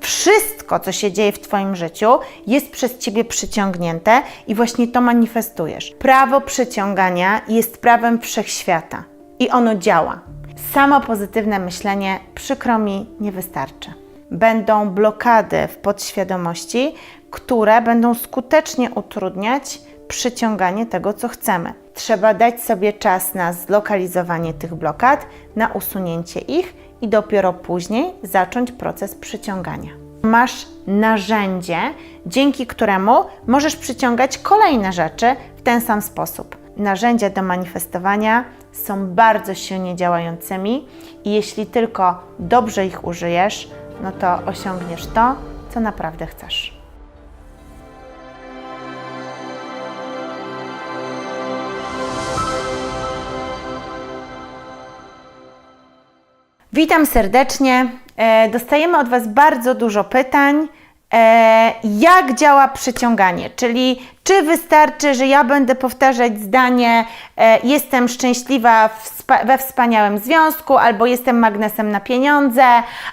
Wszystko, co się dzieje w Twoim życiu, jest przez Ciebie przyciągnięte i właśnie to manifestujesz. Prawo przyciągania jest prawem wszechświata i ono działa. Samo pozytywne myślenie, przykro mi, nie wystarczy. Będą blokady w podświadomości, które będą skutecznie utrudniać przyciąganie tego, co chcemy. Trzeba dać sobie czas na zlokalizowanie tych blokad, na usunięcie ich i dopiero później zacząć proces przyciągania. Masz narzędzie, dzięki któremu możesz przyciągać kolejne rzeczy w ten sam sposób. Narzędzia do manifestowania są bardzo silnie działającymi i jeśli tylko dobrze ich użyjesz, no to osiągniesz to, co naprawdę chcesz. Witam serdecznie. E, Dostajemy od Was bardzo dużo pytań. E, Jak działa przyciąganie? Czyli czy wystarczy, że ja będę powtarzać zdanie e, jestem szczęśliwa we wspaniałym związku, albo jestem magnesem na pieniądze,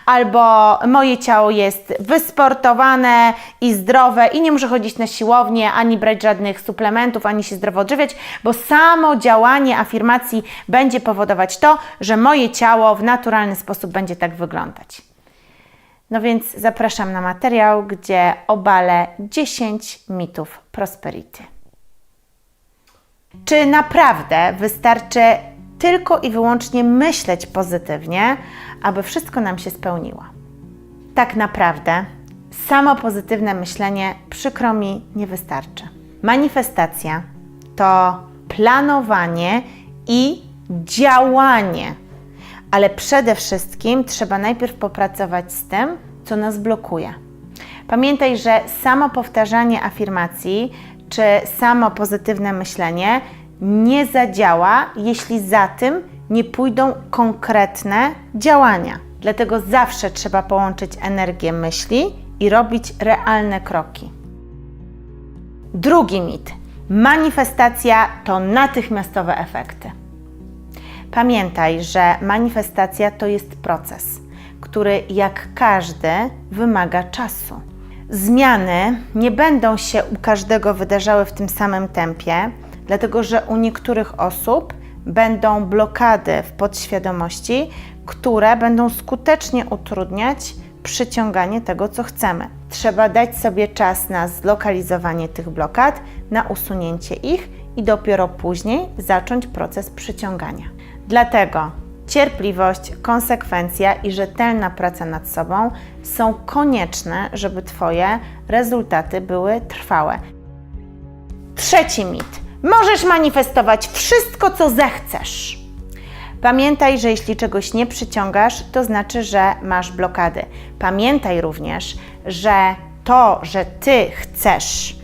albo moje ciało jest wysportowane i zdrowe i nie muszę chodzić na siłownię, ani brać żadnych suplementów, ani się zdrowo odżywiać, bo samo działanie afirmacji będzie powodować to, że moje ciało w naturalny sposób będzie tak wyglądać. No więc zapraszam na materiał, gdzie obalę 10 mitów prosperity. Czy naprawdę wystarczy tylko i wyłącznie myśleć pozytywnie, aby wszystko nam się spełniło? Tak naprawdę samo pozytywne myślenie, przykro mi, nie wystarczy. Manifestacja to planowanie i działanie ale przede wszystkim trzeba najpierw popracować z tym, co nas blokuje. Pamiętaj, że samo powtarzanie afirmacji czy samo pozytywne myślenie nie zadziała, jeśli za tym nie pójdą konkretne działania. Dlatego zawsze trzeba połączyć energię myśli i robić realne kroki. Drugi mit. Manifestacja to natychmiastowe efekty. Pamiętaj, że manifestacja to jest proces, który jak każdy wymaga czasu. Zmiany nie będą się u każdego wydarzały w tym samym tempie, dlatego że u niektórych osób będą blokady w podświadomości, które będą skutecznie utrudniać przyciąganie tego, co chcemy. Trzeba dać sobie czas na zlokalizowanie tych blokad, na usunięcie ich i dopiero później zacząć proces przyciągania. Dlatego cierpliwość, konsekwencja i rzetelna praca nad sobą są konieczne, żeby Twoje rezultaty były trwałe. Trzeci mit. Możesz manifestować wszystko, co zechcesz. Pamiętaj, że jeśli czegoś nie przyciągasz, to znaczy, że masz blokady. Pamiętaj również, że to, że Ty chcesz,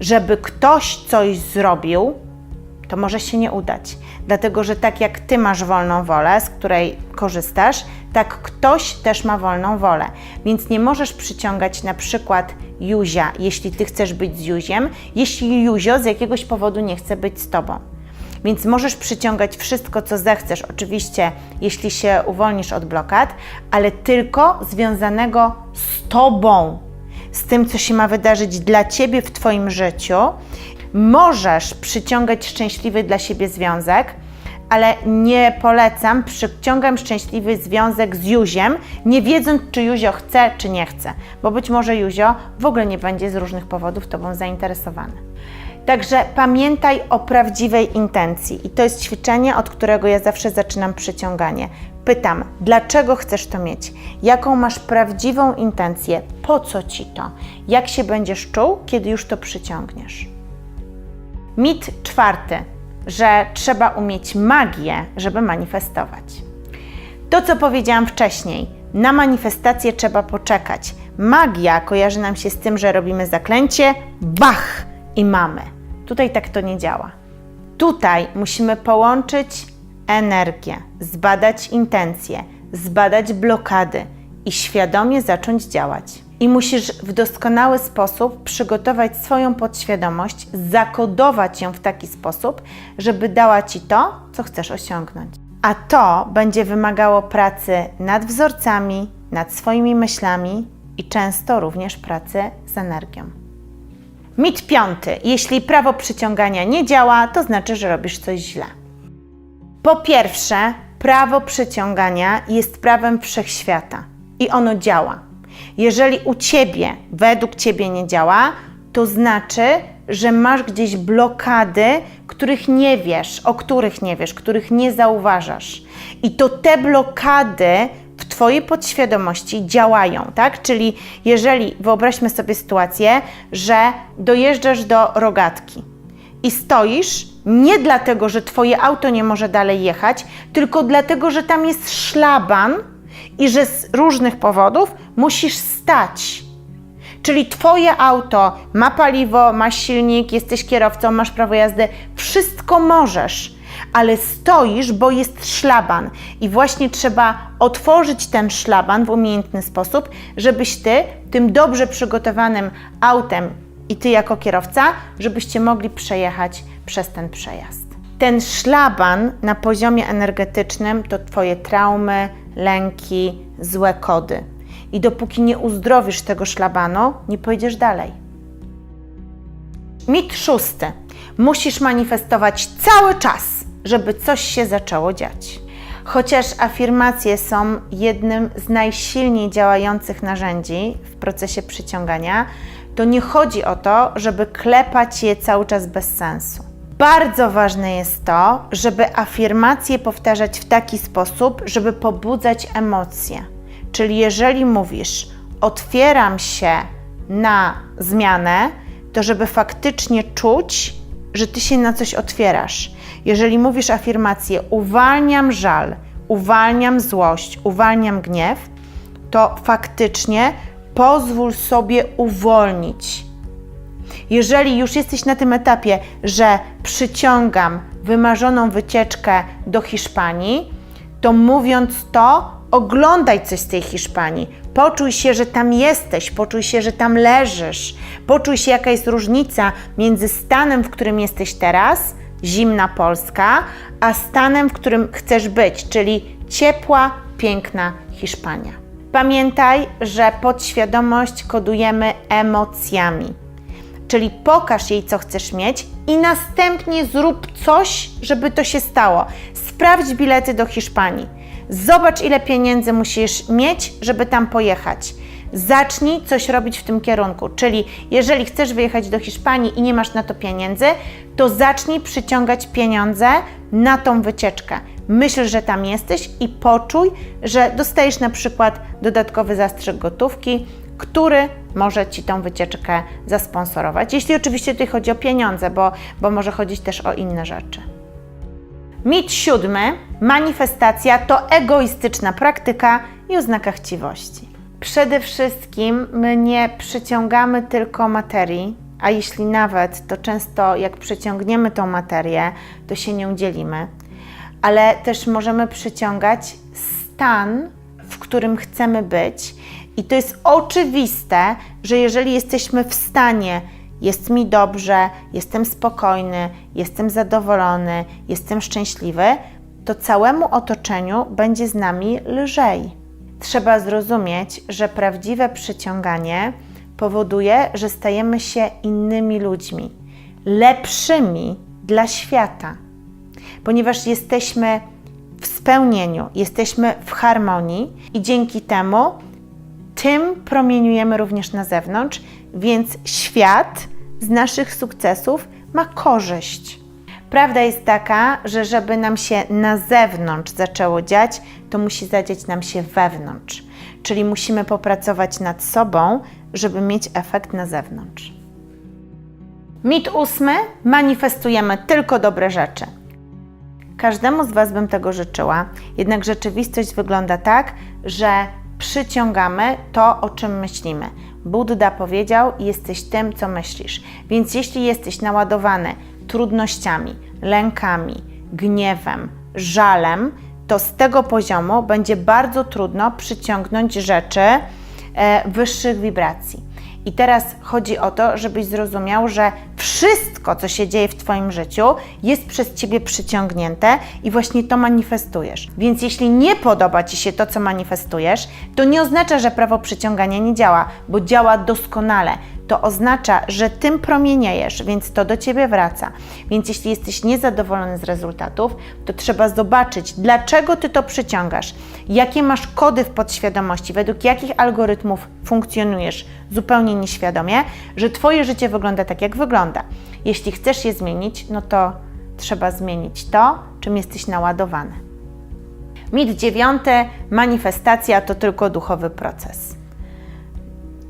żeby ktoś coś zrobił, to może się nie udać. Dlatego, że tak jak ty masz wolną wolę, z której korzystasz, tak ktoś też ma wolną wolę. Więc nie możesz przyciągać na przykład Juzia, jeśli ty chcesz być z Juziem, jeśli Juzio z jakiegoś powodu nie chce być z tobą. Więc możesz przyciągać wszystko, co zechcesz, oczywiście, jeśli się uwolnisz od blokad, ale tylko związanego z tobą, z tym, co się ma wydarzyć dla ciebie w twoim życiu możesz przyciągać szczęśliwy dla siebie związek, ale nie polecam, przyciągam szczęśliwy związek z Juziem, nie wiedząc, czy Juzio chce, czy nie chce, bo być może Juzio w ogóle nie będzie z różnych powodów Tobą zainteresowany. Także pamiętaj o prawdziwej intencji i to jest ćwiczenie, od którego ja zawsze zaczynam przyciąganie. Pytam, dlaczego chcesz to mieć? Jaką masz prawdziwą intencję? Po co ci to? Jak się będziesz czuł, kiedy już to przyciągniesz? Mit czwarty, że trzeba umieć magię, żeby manifestować. To, co powiedziałam wcześniej, na manifestację trzeba poczekać. Magia kojarzy nam się z tym, że robimy zaklęcie, bach i mamy. Tutaj tak to nie działa. Tutaj musimy połączyć energię, zbadać intencje, zbadać blokady i świadomie zacząć działać. I musisz w doskonały sposób przygotować swoją podświadomość, zakodować ją w taki sposób, żeby dała ci to, co chcesz osiągnąć. A to będzie wymagało pracy nad wzorcami, nad swoimi myślami i często również pracy z energią. Mit piąty. Jeśli prawo przyciągania nie działa, to znaczy, że robisz coś źle. Po pierwsze, prawo przyciągania jest prawem wszechświata i ono działa. Jeżeli u ciebie, według ciebie nie działa, to znaczy, że masz gdzieś blokady, których nie wiesz, o których nie wiesz, których nie zauważasz. I to te blokady w Twojej podświadomości działają, tak? Czyli jeżeli wyobraźmy sobie sytuację, że dojeżdżasz do rogatki i stoisz nie dlatego, że Twoje auto nie może dalej jechać, tylko dlatego, że tam jest szlaban i że z różnych powodów musisz stać. Czyli Twoje auto ma paliwo, masz silnik, jesteś kierowcą, masz prawo jazdy, wszystko możesz, ale stoisz, bo jest szlaban i właśnie trzeba otworzyć ten szlaban w umiejętny sposób, żebyś Ty tym dobrze przygotowanym autem i Ty jako kierowca, żebyście mogli przejechać przez ten przejazd. Ten szlaban na poziomie energetycznym to Twoje traumy, lęki, złe kody. I dopóki nie uzdrowisz tego szlabanu, nie pójdziesz dalej. Mit szósty. Musisz manifestować cały czas, żeby coś się zaczęło dziać. Chociaż afirmacje są jednym z najsilniej działających narzędzi w procesie przyciągania, to nie chodzi o to, żeby klepać je cały czas bez sensu. Bardzo ważne jest to, żeby afirmacje powtarzać w taki sposób, żeby pobudzać emocje. Czyli jeżeli mówisz, otwieram się na zmianę, to żeby faktycznie czuć, że ty się na coś otwierasz. Jeżeli mówisz afirmację, uwalniam żal, uwalniam złość, uwalniam gniew, to faktycznie pozwól sobie uwolnić. Jeżeli już jesteś na tym etapie, że przyciągam wymarzoną wycieczkę do Hiszpanii, to mówiąc to, oglądaj coś z tej Hiszpanii. Poczuj się, że tam jesteś, poczuj się, że tam leżysz. Poczuj się, jaka jest różnica między stanem, w którym jesteś teraz, zimna Polska, a stanem, w którym chcesz być, czyli ciepła, piękna Hiszpania. Pamiętaj, że podświadomość kodujemy emocjami. Czyli pokaż jej, co chcesz mieć i następnie zrób coś, żeby to się stało. Sprawdź bilety do Hiszpanii. Zobacz, ile pieniędzy musisz mieć, żeby tam pojechać. Zacznij coś robić w tym kierunku. Czyli jeżeli chcesz wyjechać do Hiszpanii i nie masz na to pieniędzy, to zacznij przyciągać pieniądze na tą wycieczkę. Myśl, że tam jesteś i poczuj, że dostajesz na przykład dodatkowy zastrzyk gotówki, który może Ci tą wycieczkę zasponsorować. Jeśli oczywiście tutaj chodzi o pieniądze, bo, bo może chodzić też o inne rzeczy. Mit siódmy. Manifestacja to egoistyczna praktyka i oznaka chciwości. Przede wszystkim my nie przyciągamy tylko materii, a jeśli nawet, to często jak przyciągniemy tą materię, to się nią dzielimy, ale też możemy przyciągać stan, w którym chcemy być. I to jest oczywiste, że jeżeli jesteśmy w stanie jest mi dobrze, jestem spokojny, jestem zadowolony, jestem szczęśliwy, to całemu otoczeniu będzie z nami lżej. Trzeba zrozumieć, że prawdziwe przyciąganie powoduje, że stajemy się innymi ludźmi, lepszymi dla świata, ponieważ jesteśmy w spełnieniu, jesteśmy w harmonii i dzięki temu tym promieniujemy również na zewnątrz, więc świat z naszych sukcesów ma korzyść. Prawda jest taka, że żeby nam się na zewnątrz zaczęło dziać, to musi zadziać nam się wewnątrz. Czyli musimy popracować nad sobą, żeby mieć efekt na zewnątrz. Mit ósmy: manifestujemy tylko dobre rzeczy. Każdemu z Was bym tego życzyła, jednak rzeczywistość wygląda tak, że przyciągamy to, o czym myślimy. Buddha powiedział: Jesteś tym, co myślisz. Więc jeśli jesteś naładowany trudnościami, lękami, gniewem, żalem, to z tego poziomu będzie bardzo trudno przyciągnąć rzeczy e, wyższych wibracji. I teraz chodzi o to, żebyś zrozumiał, że wszystko, co się dzieje w Twoim życiu, jest przez Ciebie przyciągnięte i właśnie to manifestujesz. Więc jeśli nie podoba Ci się to, co manifestujesz, to nie oznacza, że prawo przyciągania nie działa, bo działa doskonale. To oznacza, że tym promieniejesz, więc to do Ciebie wraca. Więc jeśli jesteś niezadowolony z rezultatów, to trzeba zobaczyć, dlaczego Ty to przyciągasz, jakie masz kody w podświadomości, według jakich algorytmów funkcjonujesz zupełnie nieświadomie, że Twoje życie wygląda tak, jak wygląda. Jeśli chcesz je zmienić, no to trzeba zmienić to, czym jesteś naładowany. Mit dziewiąty, manifestacja to tylko duchowy proces.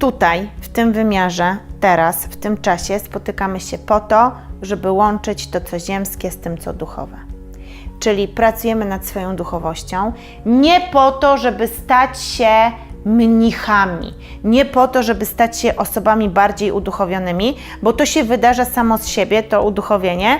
Tutaj, w tym wymiarze, teraz, w tym czasie spotykamy się po to, żeby łączyć to, co ziemskie z tym, co duchowe. Czyli pracujemy nad swoją duchowością nie po to, żeby stać się mnichami, nie po to, żeby stać się osobami bardziej uduchowionymi, bo to się wydarza samo z siebie, to uduchowienie,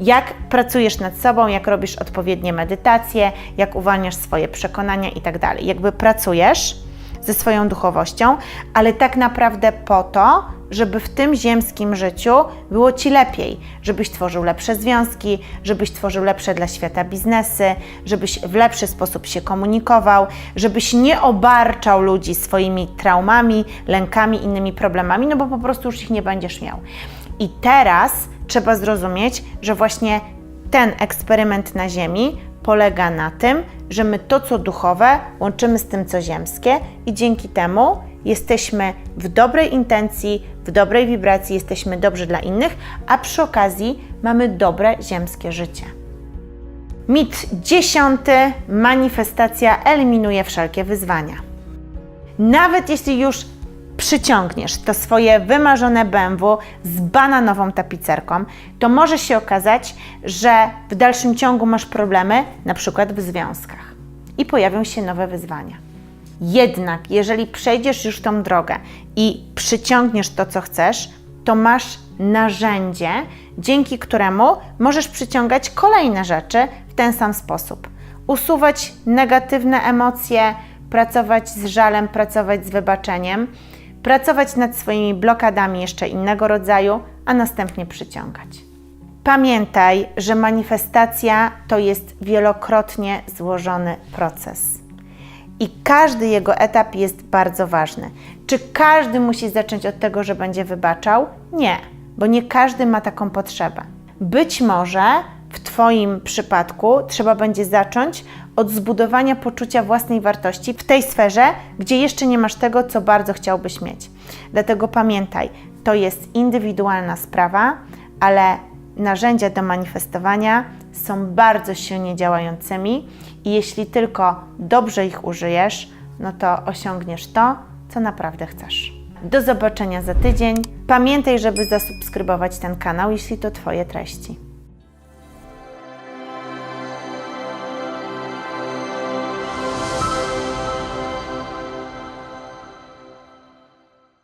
jak pracujesz nad sobą, jak robisz odpowiednie medytacje, jak uwalniasz swoje przekonania i tak. Jakby pracujesz ze swoją duchowością, ale tak naprawdę po to, żeby w tym ziemskim życiu było Ci lepiej, żebyś tworzył lepsze związki, żebyś tworzył lepsze dla świata biznesy, żebyś w lepszy sposób się komunikował, żebyś nie obarczał ludzi swoimi traumami, lękami, innymi problemami, no bo po prostu już ich nie będziesz miał. I teraz trzeba zrozumieć, że właśnie ten eksperyment na Ziemi polega na tym, że my to, co duchowe, łączymy z tym, co ziemskie, i dzięki temu jesteśmy w dobrej intencji, w dobrej wibracji, jesteśmy dobrzy dla innych, a przy okazji mamy dobre ziemskie życie. Mit dziesiąty: manifestacja eliminuje wszelkie wyzwania. Nawet jeśli już przyciągniesz to swoje wymarzone BMW z bananową tapicerką, to może się okazać, że w dalszym ciągu masz problemy, na przykład w związkach, i pojawią się nowe wyzwania. Jednak, jeżeli przejdziesz już tą drogę i przyciągniesz to, co chcesz, to masz narzędzie, dzięki któremu możesz przyciągać kolejne rzeczy w ten sam sposób. Usuwać negatywne emocje, pracować z żalem, pracować z wybaczeniem, pracować nad swoimi blokadami jeszcze innego rodzaju, a następnie przyciągać. Pamiętaj, że manifestacja to jest wielokrotnie złożony proces. I każdy jego etap jest bardzo ważny. Czy każdy musi zacząć od tego, że będzie wybaczał? Nie, bo nie każdy ma taką potrzebę. Być może Twoim przypadku trzeba będzie zacząć od zbudowania poczucia własnej wartości w tej sferze, gdzie jeszcze nie masz tego, co bardzo chciałbyś mieć. Dlatego pamiętaj, to jest indywidualna sprawa, ale narzędzia do manifestowania są bardzo silnie działającymi i jeśli tylko dobrze ich użyjesz, no to osiągniesz to, co naprawdę chcesz. Do zobaczenia za tydzień. Pamiętaj, żeby zasubskrybować ten kanał, jeśli to Twoje treści.